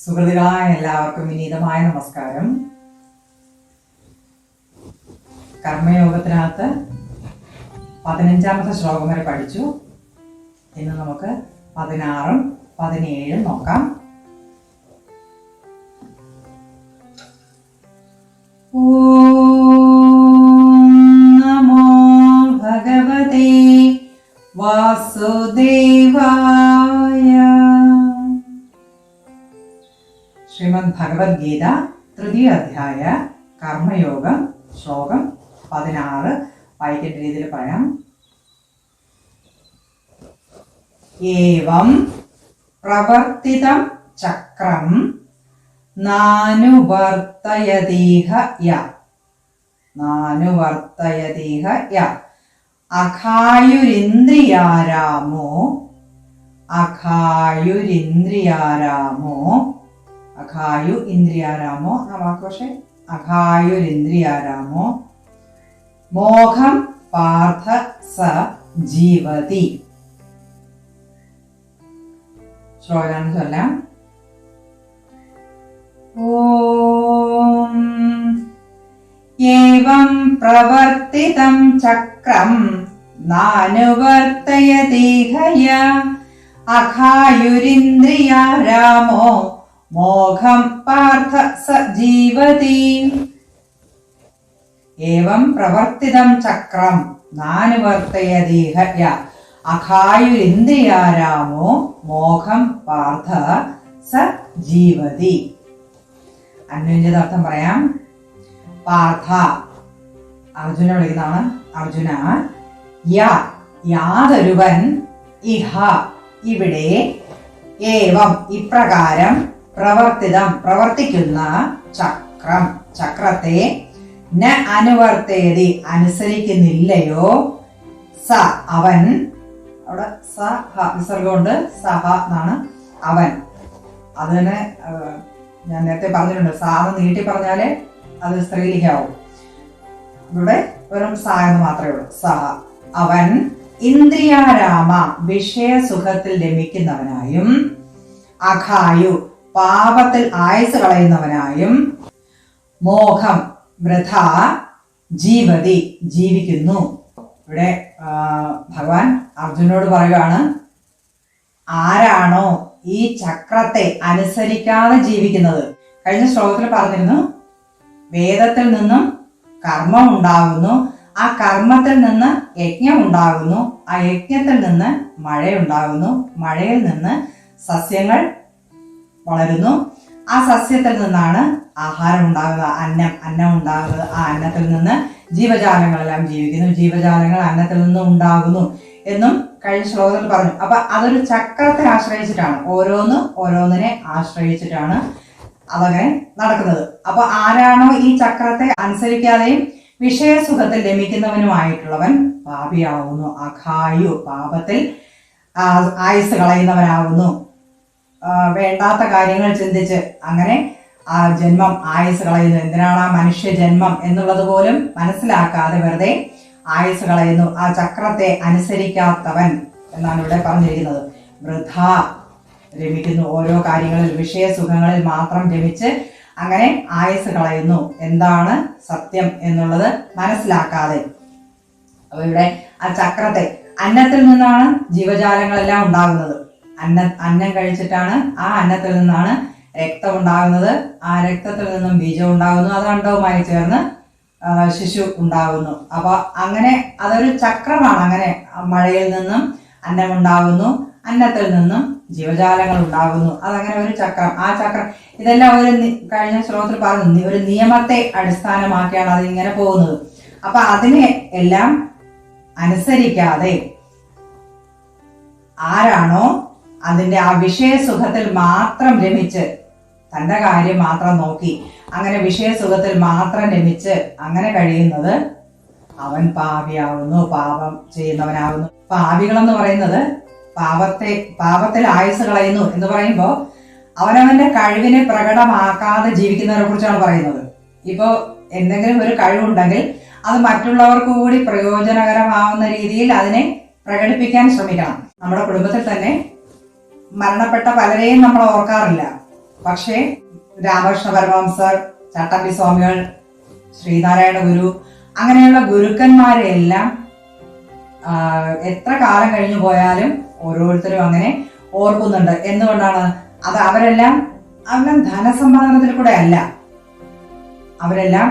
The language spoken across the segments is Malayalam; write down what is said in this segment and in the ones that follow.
സുഹൃത്തുക്കളായ എല്ലാവർക്കും വിനീതമായ നമസ്കാരം. കർമ്മയോഗത്തിനകത്ത് പതിനഞ്ചാമത്തെ ശ്ലോകം വരെ പഠിച്ചു. ഇന്ന് നമുക്ക് പതിനാറും പതിനേഴും നോക്കാം. നമോ ഭഗവതേ വാസുദേവായ ശ്രീമദ് ഭഗവത്ഗീത തൃതീയ അധ്യായ കർമ്മയോഗം ശ്ലോകം പതിനാറ്. വായിക്കേണ്ട രീതിയിൽ പറയാം. ഏവം പ്രവർത്തിതം ചക്രം നാനുവർത്തയതീഹ യ. നാനുവർത്തയതീഹ യ. അഖായുരിന്ദ്രിയാരാമോ? അഖായുരിന്ദ്രിയാരാമോ? അഖായു ഇന്ദ്രിയാരാമോ? പക്ഷേ അഖായുരിന്ദ്രിയാരാമോ മോഹം പാർത്ഥ സ ജീവതി. ശ്ലോകം ചൊല്ലാം ഓം. ഏവം പ്രവർത്തിതം ചക്രം നാനുവർത്തയതീഹയ. അഖായുരിന്ദ്രിയാരാമോ മോഘം പാർത്ഥ സ ജീവതി. ഏവം പ്രവർത്തിതം ചക്രം നാനുവർത്തയതീഹയ അഖായുരിന്ദ്രിയാരാമോ മോഘം പാർത്ഥ സ ജീവതി. അന്വഞ്ചിതാർത്ഥം പറയാം. പാർത്ഥ. അർജുന വിളിക്കുന്നതാണ്. അർജുന യ യാതൊരുവൻ ഇഹ ഇവിടെ ഏവം ഇപ്രകാരം പ്രവർത്തിതം പ്രവർത്തിക്കുന്ന ചക്രം ചക്രത്തെ ന അനുവർത്തേതി അനുസരിക്കുന്നില്ലയോ? സ അവൻ. അവിടെ സ ഹ വിസർഗമുണ്ട് സഹ എന്നാണ് അവൻ. അതിന് ഞാൻ നേരത്തെ പറഞ്ഞിട്ടുണ്ട്. സാന്ന് നീട്ടി പറഞ്ഞാലേ അത് സ്ത്രീലിംഗാവും ഇവിടെ വെറും സ എന്ന് മാത്രമേ ഉള്ളൂ. സഹ അവൻ. ഇന്ദ്രിയാരാമ വിഷയസുഖത്തിൽ രമിക്കുന്നവനായും അഖായു പാപത്തിൽ ആയുസ് കളയുന്നവനായും മോഹം വൃഥ ജീവതി ജീവിക്കുന്നു. ഇവിടെ ഭഗവാൻ അർജുനോട് പറയുകയാണ് ആരാണോ ഈ ചക്രത്തെ അനുസരിക്കാതെ ജീവിക്കുന്നത്? കഴിഞ്ഞ ശ്ലോകത്തിൽ പറഞ്ഞിരുന്നു വേദത്തിൽ നിന്നും കർമ്മം ഉണ്ടാകുന്നു ആ കർമ്മത്തിൽ നിന്ന് യജ്ഞം ഉണ്ടാകുന്നു ആ യജ്ഞത്തിൽ നിന്ന് മഴയുണ്ടാകുന്നു മഴയിൽ നിന്ന് സസ്യങ്ങൾ വളരുന്നു. ആ സസ്യത്തിൽ നിന്നാണ് ആഹാരം ഉണ്ടാകുന്നത് അന്നം അന്നം ഉണ്ടാകുന്നത് ആ അന്നത്തിൽ നിന്ന് ജീവജാലങ്ങളെല്ലാം ജീവിക്കുന്നു. ജീവജാലങ്ങൾ അന്നത്തിൽ നിന്ന് ഉണ്ടാകുന്നു എന്നും കഴിഞ്ഞ ശ്ലോകത്തിൽ പറഞ്ഞു. അപ്പൊ അതൊരു ചക്രത്തെ ആശ്രയിച്ചിട്ടാണ്. ഓരോന്ന് ഓരോന്നിനെ ആശ്രയിച്ചിട്ടാണ് അതങ്ങനെ നടക്കുന്നത്. അപ്പൊ ആരാണോ ഈ ചക്രത്തെ അനുസരിക്കാതെയും വിഷയസുഖത്തിൽ ലഭിക്കുന്നവനുമായിട്ടുള്ളവൻ പാപിയാവുന്നു. അഖായു പാപത്തിൽ ആയുസ് കളയുന്നവനാകുന്നു ആ, വേണ്ടാത്ത കാര്യങ്ങൾ ചിന്തിച്ച് അങ്ങനെ ആ ജന്മം ആയുസ് കളയുന്നു. എന്തിനാണ് ആ മനുഷ്യ ജന്മം എന്നുള്ളത് പോലും മനസ്സിലാക്കാതെ വെറുതെ ആയുസ് കളയുന്നു. ആ ചക്രത്തെ അനുസരിക്കാത്തവൻ എന്നാണ് ഇവിടെ പറഞ്ഞിരിക്കുന്നത്. വൃഥ രമിക്കുന്നു. ഓരോ കാര്യങ്ങളിൽ വിഷയസുഖങ്ങളിൽ മാത്രം രമിച്ച് അങ്ങനെ ആയുസ് കളയുന്നു. എന്താണ് സത്യം എന്നുള്ളത് മനസ്സിലാക്കാതെ. അപ്പൊ ഇവിടെ ആ ചക്രത്തെ അന്നത്തിൽ നിന്നാണ് ജീവജാലങ്ങളെല്ലാം ഉണ്ടാകുന്നത്. അന്ന അന്നം കഴിച്ചിട്ടാണ് ആ അന്നത്തിൽ നിന്നാണ് രക്തം ഉണ്ടാകുന്നത് ആ രക്തത്തിൽ നിന്നും ബീജം ഉണ്ടാകുന്നു. അത് അണ്ടവുമായി ചേർന്ന് ശിശു ഉണ്ടാകുന്നു. അപ്പൊ അങ്ങനെ അതൊരു ചക്രമാണ്. അങ്ങനെ മഴയിൽ നിന്നും അന്നം ഉണ്ടാകുന്നു. അന്നത്തിൽ നിന്നും ജീവജാലങ്ങൾ ഉണ്ടാകുന്നു. അതങ്ങനെ ഒരു ചക്രം. ആ ചക്രം ഇതെല്ലാം ഒരു കഴിഞ്ഞ ശ്ലോകത്തിൽ പറഞ്ഞു ഒരു നിയമത്തെ അടിസ്ഥാനമാക്കിയാണ് അത് ഇങ്ങനെ പോകുന്നത്. അപ്പൊ അതിനെ എല്ലാം അനുസരിക്കാതെ ആരാണോ അതിന്റെ ആ വിഷയസുഖത്തിൽ മാത്രം രമിച്ച് തന്റെ കാര്യം മാത്രം നോക്കി അങ്ങനെ വിഷയസുഖത്തിൽ മാത്രം രമിച്ച് അങ്ങനെ കഴിയുന്നത് അവൻ പാപിയാവുന്നു പാപം ചെയ്യുന്നവനാവുന്നു. പാപികൾ എന്ന് പറയുന്നത് പാപത്തെ പാപത്തിൽ ആയുസ് കളയുന്നു എന്ന് പറയുമ്പോൾ അവനവന്റെ കഴിവിനെ പ്രകടമാക്കാതെ ജീവിക്കുന്നവരെ കുറിച്ചാണ് പറയുന്നത്. ഇപ്പോ എന്തെങ്കിലും ഒരു കഴിവുണ്ടെങ്കിൽ അത് മറ്റുള്ളവർക്ക് കൂടി പ്രയോജനകരമാവുന്ന രീതിയിൽ അതിനെ പ്രകടിപ്പിക്കാൻ ശ്രമിക്കണം. നമ്മുടെ കുടുംബത്തിൽ തന്നെ മരണപ്പെട്ട പലരെയും നമ്മൾ ഓർക്കാറില്ല. പക്ഷേ രാമകൃഷ്ണ പരമഹംസർ ചട്ടമ്പി സ്വാമികൾ ശ്രീനാരായണ ഗുരു അങ്ങനെയുള്ള ഗുരുക്കന്മാരെ എല്ലാം എത്ര കാലം കഴിഞ്ഞു പോയാലും ഓരോരുത്തരും അങ്ങനെ ഓർക്കുന്നുണ്ട്. എന്തുകൊണ്ടാണ്? അത് അവരെല്ലാം അവരെല്ലാം ധനസമ്പാദനത്തിൽ കൂടെ അല്ല. അവരെല്ലാം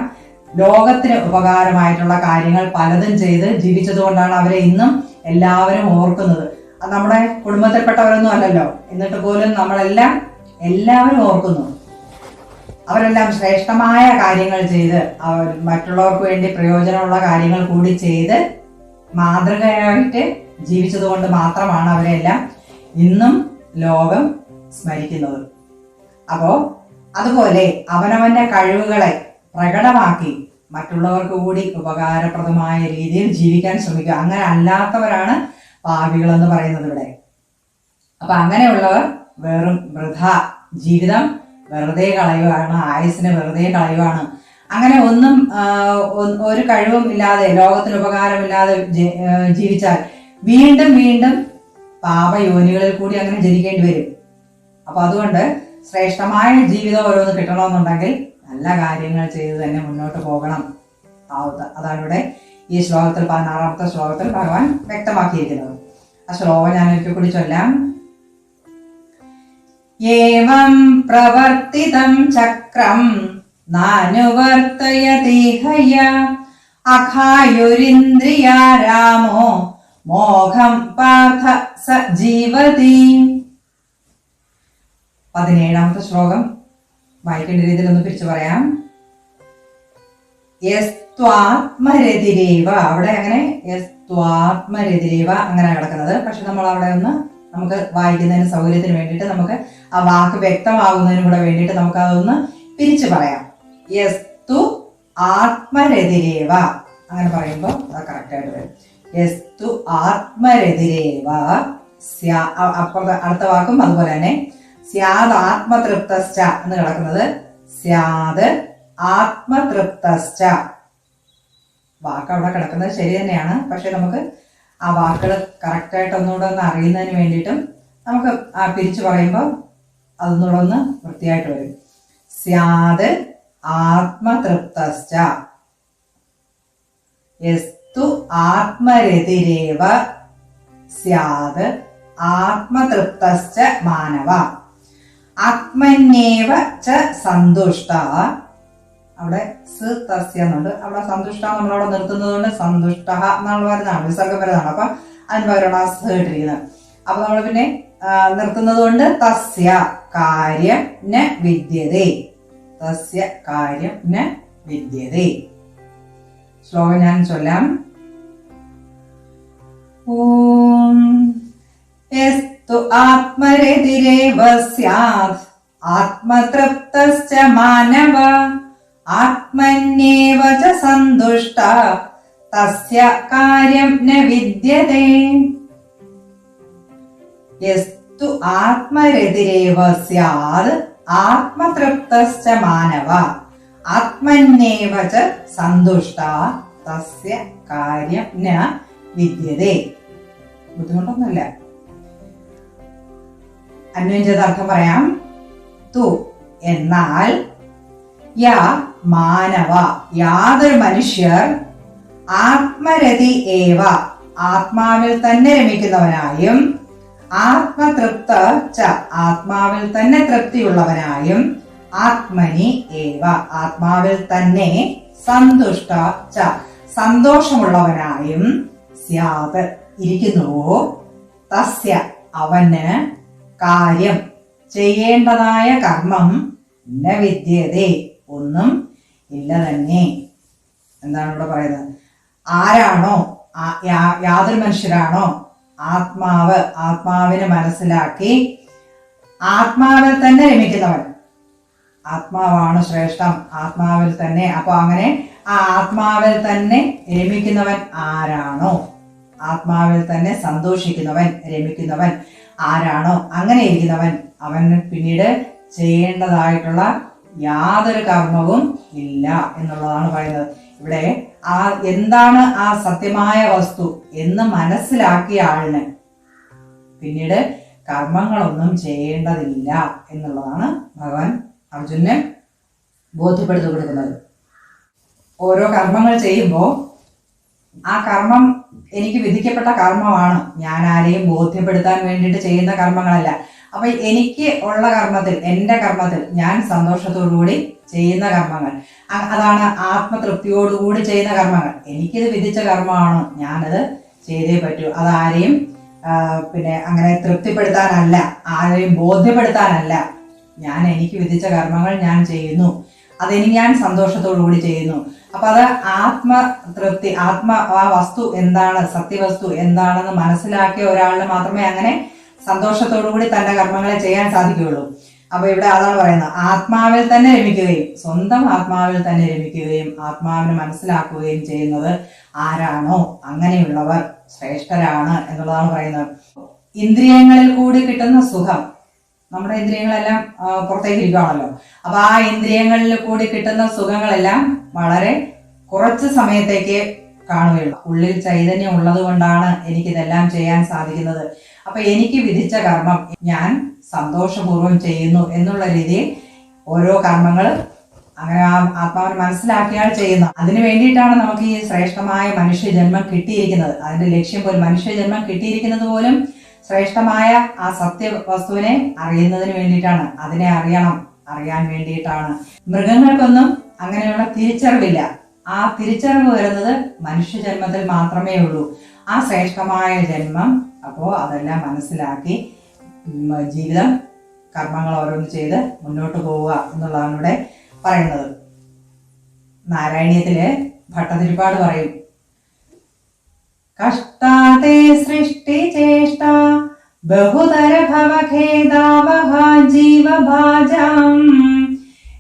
ലോകത്തിന് ഉപകാരമായിട്ടുള്ള കാര്യങ്ങൾ പലതും ചെയ്ത് ജീവിച്ചതുകൊണ്ടാണ് അവരെ ഇന്നും എല്ലാവരും ഓർക്കുന്നത്. നമ്മുടെ കുടുംബത്തിൽപ്പെട്ടവരൊന്നും അല്ലല്ലോ. എന്നിട്ട് പോലും നമ്മളെല്ലാം എല്ലാവരും ഓർക്കുന്നു. അവരെല്ലാം ശ്രേഷ്ഠമായ കാര്യങ്ങൾ ചെയ്ത് അവർ മറ്റുള്ളവർക്ക് വേണ്ടി പ്രയോജനമുള്ള കാര്യങ്ങൾ കൂടി ചെയ്ത് മാതൃകയായിട്ട് ജീവിച്ചതുകൊണ്ട് മാത്രമാണ് അവരെല്ലാം ഇന്നും ലോകം സ്മരിക്കുന്നത്. അപ്പോ അതുപോലെ അവനവന്റെ കഴിവുകളെ പ്രകടമാക്കി മറ്റുള്ളവർക്ക് കൂടി ഉപകാരപ്രദമായ രീതിയിൽ ജീവിക്കാൻ ശ്രമിക്കുക. അങ്ങനെ അല്ലാത്തവരാണ് പാപികൾ എന്ന് പറയുന്നത് ഇവിടെ. അപ്പൊ അങ്ങനെയുള്ളവർ വെറും വൃഥ ജീവിതം വെറുതെ കളയുവാണ് ആയുസിനെ വെറുതെ കളയുവാണ്. അങ്ങനെ ഒന്നും ഒരു കഴിവും ഇല്ലാതെ ലോകത്തിന് ഉപകാരമില്ലാതെ ജീവിച്ചാൽ വീണ്ടും വീണ്ടും പാപയോനികളിൽ കൂടി അങ്ങനെ ജനിക്കേണ്ടി വരും. അപ്പൊ അതുകൊണ്ട് ശ്രേഷ്ഠമായ ജീവിതം ഓരോന്ന് കിട്ടണമെന്നുണ്ടെങ്കിൽ നല്ല കാര്യങ്ങൾ ചെയ്ത് തന്നെ മുന്നോട്ട് പോകണം. അതാണ് ഇവിടെ ഈ ശ്ലോകത്തിൽ പതിനാറാമത്തെ ശ്ലോകത്തിൽ ഭഗവാൻ വ്യക്തമാക്കിയിരിക്കുന്നത്. ആ ശ്ലോകം ഞാൻ ഒരിക്കൽ കൂടി ചൊല്ലാം. ഏവം പ്രവർത്തിതം ചക്രം നാനുവർത്തയതിഹയ അഖായുരിന്ദ്രിയാ രാമോ മോഹം പാർത്ഥ സ ജീവതി പതിനേഴാമത്തെ ശ്ലോകം വായിക്കേണ്ട രീതിയിൽ ഒന്ന് പിരിച്ചു പറയാം. യസ്ത്വാത്മരതിരേവ അവിടെ അങ്ങനെ യസ്ത്വാത്മരതിരേവ അങ്ങനെ കിടക്കുന്നത്. പക്ഷെ നമ്മൾ അവിടെ ഒന്ന് നമുക്ക് വായിക്കുന്നതിന് സൗകര്യത്തിന് വേണ്ടിയിട്ട് നമുക്ക് ആ വാക്ക് വ്യക്തമാകുന്നതിനും കൂടെ വേണ്ടിയിട്ട് നമുക്ക് അതൊന്ന് പിരിച്ചു പറയാം. യസ്തു ആത്മരതിരേവ. അങ്ങനെ പറയുമ്പോൾ അത് കറക്റ്റായിട്ട് വരും. യസ്തു ആത്മരതിരേവ. അപ്പുറത്തെ അടുത്ത വാക്കും അതുപോലെ തന്നെ. സ്യാദ് ആത്മതൃപ്തശ്ച എന്ന് കിടക്കുന്നത് സ്യാദ് ആത്മതൃപ്തശ്ച. വാക്ക് അവിടെ കിടക്കുന്നത് ശരി തന്നെയാണ്. പക്ഷെ നമുക്ക് ആ വാക്കുകൾ കറക്റ്റായിട്ട് ഒന്നുകൂടെ ഒന്ന് അറിയുന്നതിന് വേണ്ടിയിട്ടും നമുക്ക് ആ പിരിച്ചു പറയുമ്പോൾ അതൊന്നുകൂടെ ഒന്ന് വൃത്തിയായിട്ട് വരും. സ്യാദ് ആത്മതൃപ്തശ്ച. ആത്മരതിരേവ. സ്യാദ് ആത്മതൃപ്തശ്ച മാനവ. ആത്മന്യേവ ച സന്തുഷ്ട. അവിടെ സ് തസ്യ എന്നുണ്ട് അവിടെ സന്തുഷ്ട നമ്മളവിടെ നിർത്തുന്നത് കൊണ്ട് സന്തുഷ്ട എന്നുള്ള വരുന്നതാണ് വിസർഗപരതാണ് അപ്പൊ അതിന് പകരമാണ് സ് ഇട്ടിരിക്കുന്നത്. അപ്പൊ നമ്മൾ പിന്നെ നിർത്തുന്നത് കൊണ്ട് തസ്യ കാര്യം വിദ്യതേ. തസ്യ കാര്യം വിദ്യതേ. ശ്ലോകം ഞാൻ ചൊല്ലാം. ഓം. എസ്തു ആത്മരതിരേവ സ്യാത് ആത്മതൃപ്തശ്ച മാനവ. ആത്മന്യേവ ച സന്തുഷ്ട. തസ്യ കാര്യം ന വിദ്യതേ. യസ്തു ആത്മരതിരേവ സ്യാത് ആത്മതൃപ്തശ്ച മാനവ. ആത്മന്യേവ ച സന്തുഷ്ട. തസ്യ കാര്യം ന വിദ്യതേ. ബുദ്ധിമുട്ടൊന്നുമില്ല. അർത്ഥം പറയാം. തു എന്നാൽ യാ മാനവ യാതൊരു മനുഷ്യർ ആത്മരതി ഏവ ആത്മാവിൽ തന്നെ രമിക്കുന്നവനായും ആത്മതൃപ്ത ച ആത്മാവിൽ തന്നെ തൃപ്തിയുള്ളവനായും ആത്മനി ഏവ ആത്മാവിൽ തന്നെ സന്തുഷ്ട ച സന്തോഷമുള്ളവനായും സ്യാത് ഇരിക്കുന്നുവോ? തസ്യ അവന് കാര്യം ചെയ്യേണ്ടതായ കർമ്മം ന വിദ്യതേ. ഒന്നും ഇല്ല തന്നെ. എന്താണ് ഇവിടെ പറയുന്നത്? ആരാണോ? യാതൊരു മനുഷ്യരാണോ? ആത്മാവ് ആത്മാവിനെ മനസ്സിലാക്കി ആത്മാവിൽ തന്നെ രമിക്കുന്നവൻ. ആത്മാവാണ് ശ്രേഷ്ഠം. ആത്മാവിൽ തന്നെ. അപ്പൊ അങ്ങനെ ആ ആത്മാവിൽ തന്നെ രമിക്കുന്നവൻ ആരാണോ? ആത്മാവിൽ തന്നെ സന്തോഷിക്കുന്നവൻ രമിക്കുന്നവൻ ആരാണോ? അങ്ങനെ ഇരിക്കുന്നവൻ അവന് പിന്നീട് ചെയ്യേണ്ടതായിട്ടുള്ള യാതൊരു കർമ്മവും ഇല്ല എന്നുള്ളതാണ് പറയുന്നത്. ഇവിടെ ആ എന്താണ് ആ സത്യമായ വസ്തു എന്ന് മനസ്സിലാക്കിയ ആളിന് പിന്നീട് കർമ്മങ്ങളൊന്നും ചെയ്യേണ്ടതില്ല എന്നുള്ളതാണ് ഭഗവാൻ അർജുനെ ബോധ്യപ്പെടുത്തി കൊടുക്കുന്നത്. ഓരോ കർമ്മങ്ങൾ ചെയ്യുമ്പോൾ ആ കർമ്മം എനിക്ക് വിധിക്കപ്പെട്ട കർമ്മമാണ്. ഞാൻ ആരെയും ബോധ്യപ്പെടുത്താൻ വേണ്ടിയിട്ട് ചെയ്യുന്ന കർമ്മങ്ങളല്ല. അപ്പൊ എനിക്ക് ഉള്ള കർമ്മത്തിൽ എന്റെ കർമ്മത്തിൽ ഞാൻ സന്തോഷത്തോടുകൂടി ചെയ്യുന്ന കർമ്മങ്ങൾ. അതാണ് ആത്മതൃപ്തിയോടുകൂടി ചെയ്യുന്ന കർമ്മങ്ങൾ. എനിക്കിത് വിധിച്ച കർമ്മമാണ്. ഞാനത് ചെയ്തേ പറ്റൂ. അതാരെയും പിന്നെ അങ്ങനെ തൃപ്തിപ്പെടുത്താനല്ല ആരെയും ബോധ്യപ്പെടുത്താനല്ല ഞാൻ എനിക്ക് വിധിച്ച കർമ്മങ്ങൾ ഞാൻ ചെയ്യുന്നു. അതെനിക്ക് ഞാൻ സന്തോഷത്തോടു കൂടി ചെയ്യുന്നു. അപ്പൊ അത് ആത്മതൃപ്തി ആത്മ ആ വസ്തു എന്താണ് സത്യവസ്തു എന്താണെന്ന് മനസ്സിലാക്കിയ ഒരാളിന് മാത്രമേ അങ്ങനെ സന്തോഷത്തോടു കൂടി തന്റെ കർമ്മങ്ങളെ ചെയ്യാൻ സാധിക്കുകയുള്ളൂ. അപ്പൊ ഇവിടെ അതാണ് പറയുന്നത് ആത്മാവിൽ തന്നെ രമിക്കുകയും സ്വന്തം ആത്മാവിൽ തന്നെ രമിക്കുകയും ആത്മാവിനെ മനസ്സിലാക്കുകയും ചെയ്യുന്നത് ആരാണോ? അങ്ങനെയുള്ളവർ ശ്രേഷ്ഠരാണ് എന്നുള്ളതാണ് പറയുന്നത്. ഇന്ദ്രിയങ്ങളിൽ കൂടി കിട്ടുന്ന സുഖം നമ്മുടെ ഇന്ദ്രിയങ്ങളെല്ലാം പുറത്തേക്ക് ഇരിക്കുകയാണല്ലോ അപ്പൊ ആ ഇന്ദ്രിയങ്ങളിൽ കൂടി കിട്ടുന്ന സുഖങ്ങളെല്ലാം വളരെ കുറച്ച് സമയത്തേക്ക് കാണുകയുള്ളൂ. ഉള്ളിൽ ചൈതന്യം ഉള്ളത് കൊണ്ടാണ് എനിക്കിതെല്ലാം ചെയ്യാൻ സാധിക്കുന്നത്. അപ്പൊ എനിക്ക് വിധിച്ച കർമ്മം ഞാൻ സന്തോഷപൂർവം ചെയ്യുന്നു എന്നുള്ള രീതിയിൽ ഓരോ കർമ്മങ്ങൾ അങ്ങനെ ആത്മാവിനെ മനസ്സിലാക്കിയാൽ ചെയ്യുന്ന. അതിനു വേണ്ടിയിട്ടാണ് നമുക്ക് ഈ ശ്രേഷ്ഠമായ മനുഷ്യജന്മം കിട്ടിയിരിക്കുന്നത്. അതിന്റെ ലക്ഷ്യം പോലും മനുഷ്യജന്മം കിട്ടിയിരിക്കുന്നത് പോലും ശ്രേഷ്ഠമായ ആ സത്യ വസ്തുവിനെ അറിയുന്നതിന് വേണ്ടിയിട്ടാണ്. അതിനെ അറിയണം അറിയാൻ വേണ്ടിയിട്ടാണ്. മൃഗങ്ങൾക്കൊന്നും അങ്ങനെയുള്ള തിരിച്ചറിവില്ല. ആ തിരിച്ചറിവ് വരുന്നത് മനുഷ്യജന്മത്തിൽ മാത്രമേ ഉള്ളൂ. ആ ശ്രേഷ്ഠമായ ജന്മം അപ്പോൾ അതെല്ലാം മനസ്സിലാക്കി ജീവിതം കർമ്മങ്ങൾ ഓരോന്ന് ചെയ്ത് മുന്നോട്ട് പോവുക എന്നുള്ളതാണ് ഇവിടെ പറയുന്നത്. നാരായണീയത്തിൽ ഭട്ടതിരിപ്പാട് പറയും സൃഷ്ടി ചേഷ്ട ബഹുതര ഭവഖേദാവഹ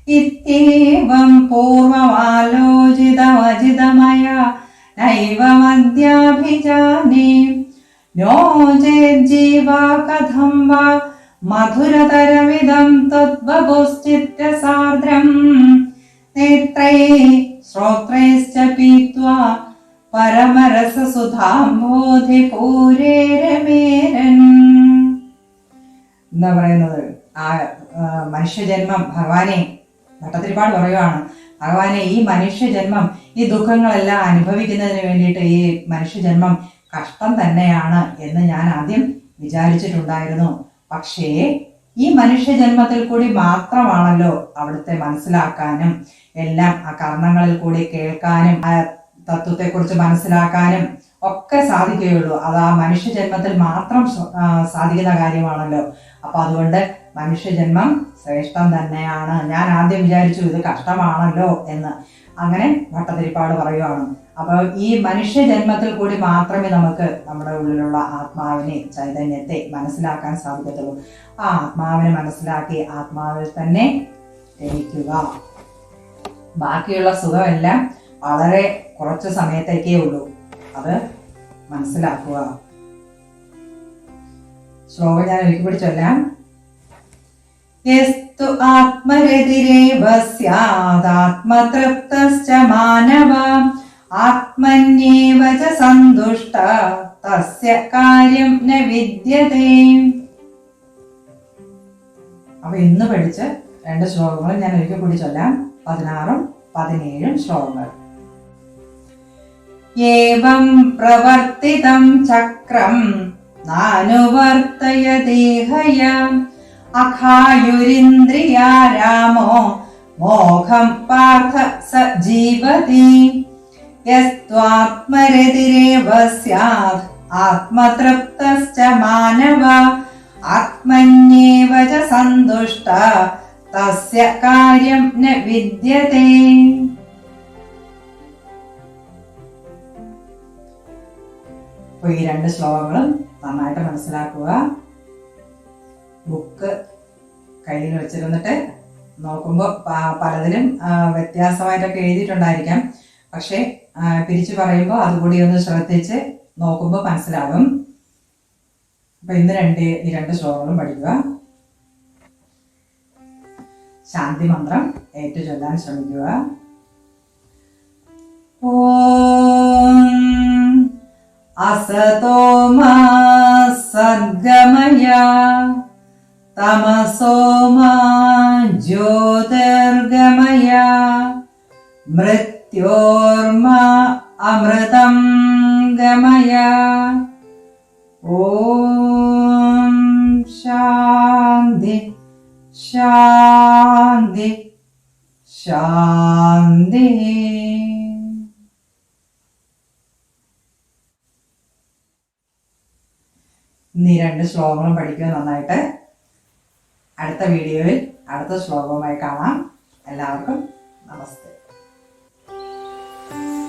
ഇത്യേവം പൂർവമാലോചിതമജിതമയ नो चेज्जीवा कथं वा मधुरतरमिदं तद्वपुश्चित्तसार्द्रम् नेत्रै श्रोत्रैश्च पीत्वा പരമരസസുധാംബോധിപൂരേ രമേരൻ എന്താ പറയുന്നത് ആ ആ, മനുഷ്യജന്മം ഭഗവാനെ ഭട്ടത്തിരിപ്പാട് പറയുവാണ് ഭഗവാനെ ഈ മനുഷ്യജന്മം ഈ ദുഃഖങ്ങളെല്ലാം അനുഭവിക്കുന്നതിന് വേണ്ടിയിട്ട് ഈ മനുഷ്യജന്മം കഷ്ടം തന്നെയാണ് എന്ന് ഞാൻ ആദ്യം വിചാരിച്ചിട്ടുണ്ടായിരുന്നു. പക്ഷേ ഈ മനുഷ്യ ജന്മത്തിൽ കൂടി മാത്രമാണല്ലോ അവിടുത്തെ മനസ്സിലാക്കാനും എല്ലാം ആ കർണങ്ങളിൽ കൂടി കേൾക്കാനും ആ തത്വത്തെക്കുറിച്ച് മനസ്സിലാക്കാനും ഒക്കെ സാധിക്കുകയുള്ളൂ. അത് ആ മനുഷ്യജന്മത്തിൽ മാത്രം സാധിക്കുന്ന കാര്യമാണല്ലോ. അപ്പൊ അതുകൊണ്ട് മനുഷ്യജന്മം ശ്രേഷ്ഠം തന്നെയാണ്. ഞാൻ ആദ്യം വിചാരിച്ചു ഇത് കഷ്ടമാണല്ലോ എന്ന്. അങ്ങനെ ഭട്ടതിരിപ്പാട് പറയുവാണ്. അപ്പോൾ ഈ മനുഷ്യ ജന്മത്തിൽ കൂടി മാത്രമേ നമുക്ക് നമ്മുടെ ഉള്ളിലുള്ള ആത്മാവിനെ ചൈതന്യത്തെ മനസ്സിലാക്കാൻ സാധിക്കത്തുള്ളൂ. ആ ആത്മാവിനെ മനസ്സിലാക്കി ആത്മാവിൽ തന്നെ രമിക്കുക ബാക്കിയുള്ള സുഖമെല്ലാം വളരെ കുറച്ച് സമയത്തേക്കേ ഉള്ളൂ. അത് മനസ്സിലാക്കുക. ശ്ലോകം ഞാൻ ഒരുക്കി പിടിച്ചൊല്ലാം. ആത്മരതിരേവ സ്യാദാത്മതൃപ്തശ്ച മാനവ ആത്മന്യേവ ച സന്തുഷ്ട. തസ്യ കാര്യം ന വിദ്യതേ. അപ്പൊ ഇന്ന് പഠിച്ച രണ്ട് ശ്ലോകങ്ങളും ഞാൻ ഒരിക്കൽ കൂടി ചൊല്ലാം. പതിനാറും പതിനേഴും ശ്ലോകങ്ങൾ. ഏവം പ്രവർത്തിതം ചക്രം നാനുവർത്തയദേഹയ അഖായുരിന്ദ്രിയാ രാമോ മോഹം പാർത്ഥ സ ജീവതി യസ്ത്വാത്മരതിരേവ സ്യാത് ആത്മതൃപ്തശ്ച മാനവ ആത്മന്യേവ ച സന്തുഷ്ട തസ്യ കാര്യം ന വിദ്യതേ അപ്പൊ ഈ രണ്ട് ശ്ലോകങ്ങളും നന്നായിട്ട് മനസ്സിലാക്കുക. ബുക്ക് കയ്യിൽ വെച്ചിരുന്നിട്ട് നോക്കുമ്പോൾ പലതിലും വ്യത്യാസമായിട്ടൊക്കെ എഴുതിയിട്ടുണ്ടായിരിക്കാം. പക്ഷെ തിരിച്ചു പറയുമ്പോൾ അതുകൂടി ഒന്ന് ശ്രദ്ധിച്ച് നോക്കുമ്പോൾ മനസ്സിലാകും. അപ്പൊ ഇന്ന് രണ്ട് ഈ രണ്ട് ശ്ലോകങ്ങളും പഠിക്കുക. ശാന്തി മന്ത്രം ഏറ്റു ചൊല്ലാൻ ശ്രമിക്കുക. ഓം അസതോ സദ്ഗമയ തമസോ ജ്യോതിർഗമയ മൃത് അമൃതം ഗമയ ഓം ശാന്തി ശാന്തി ശാന്തി ഈ രണ്ട് ശ്ലോകങ്ങളും പഠിക്കുക നന്നായിട്ട്. അടുത്ത വീഡിയോയിൽ അടുത്ത ശ്ലോകവുമായി കാണാം. എല്ലാവർക്കും നമസ്തേ. Thank you.